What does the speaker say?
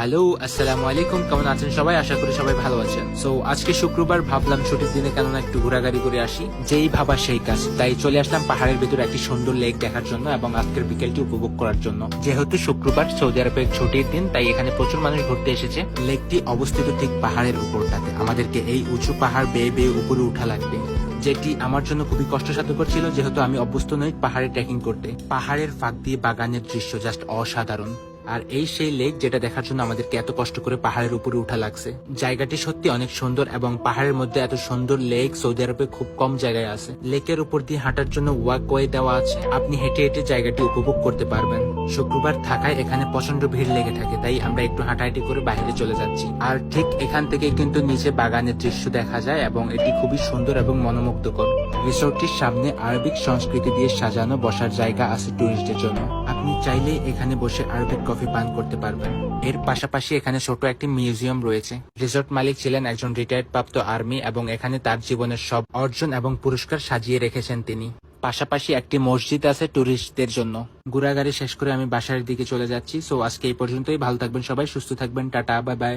Hello, আসসালামু আলাইকুম, কেমন আছেন সবাই? আশা করি সবাই ভালো আছেন। সো আজকে শুক্রবার, ভাবলাম ছুটির দিনে কেননা একটু ঘোরাঘুরি করে আসি। যেই ভাবা সেই কাজ। তাই চলে আসলাম পাহাড়ের ভেতরে একটি সুন্দর লেক দেখার জন্য এবং আজকের বিকেলটি উপভোগ করার জন্য। যেহেতু শুক্রবার, সৌদি আরবের ছুটির দিন, তাই এখানে প্রচুর মানুষ ঘুরতে এসেছে। লেকটি অবস্থিত ঠিক পাহাড়ের উপরটাতে। আমাদেরকে এই উঁচু পাহাড় বেয়ে বেয়ে উপরে উঠা লাগবে। যেটি আমার জন্য খুবই কষ্টসাধ্যকর ছিল, যেহেতু আমি অভ্যস্ত নই পাহাড়ে ট্রেকিং করতে। পাহাড়ের ফাঁক দিয়ে বাগানের দৃশ্য জাস্ট অসাধারণ। আর এই সেই লেক যেটা দেখার জন্য আমাদেরকে এত কষ্ট করে পাহাড়ের উপরে উঠা লাগছে। জায়গাটি সত্যি অনেক সুন্দর এবং পাহাড়ের মধ্যে এত সুন্দর লেক সৌদি আরবে খুব কম জায়গায় আছে। লেকের উপর দিয়ে হাঁটার জন্য ওয়াক ওয়ে দেওয়া আছে। আপনি হেঁটে হেঁটে জায়গাটি উপভোগ করতে পারবেন। শুক্রবার থাকায় এখানে প্রচণ্ড ভিড় লেগে থাকে, তাই আমরা একটু হাঁটাহাঁটি করে বাইরে চলে যাচ্ছি। আর ঠিক এখান থেকে কিন্তু নিচে বাগানের দৃশ্য দেখা যায় এবং এটি খুবই সুন্দর এবং মনোমুগ্ধকর। রিসোর্টটির সামনে আরবিক সংস্কৃতি দিয়ে সাজানো বসার জায়গা আছে টুরিস্টদের জন্য। আপনি চাইলে এখানে বসে আরবিক কফি পান করতে পারবেন এর পাশাপাশি এখানে ছোট একটি মিউজিয়াম রয়েছে। রিসোর্ট মালিক ছিলেন একজন রিটায়ার্ড প্রাপ্ত আর্মি এবং এখানে তার জীবনের সব অর্জন এবং পুরস্কার সাজিয়ে রেখেছেন তিনি। পাশাপাশি একটি মসজিদ আছে টুরিস্টদের জন্য। ঘোরাঘুরি শেষ করে আমি বাসার দিকে চলে যাচ্ছি। সো আজকে এই পর্যন্তই। ভালো থাকবেন সবাই, সুস্থ থাকবেন। Tata bye bye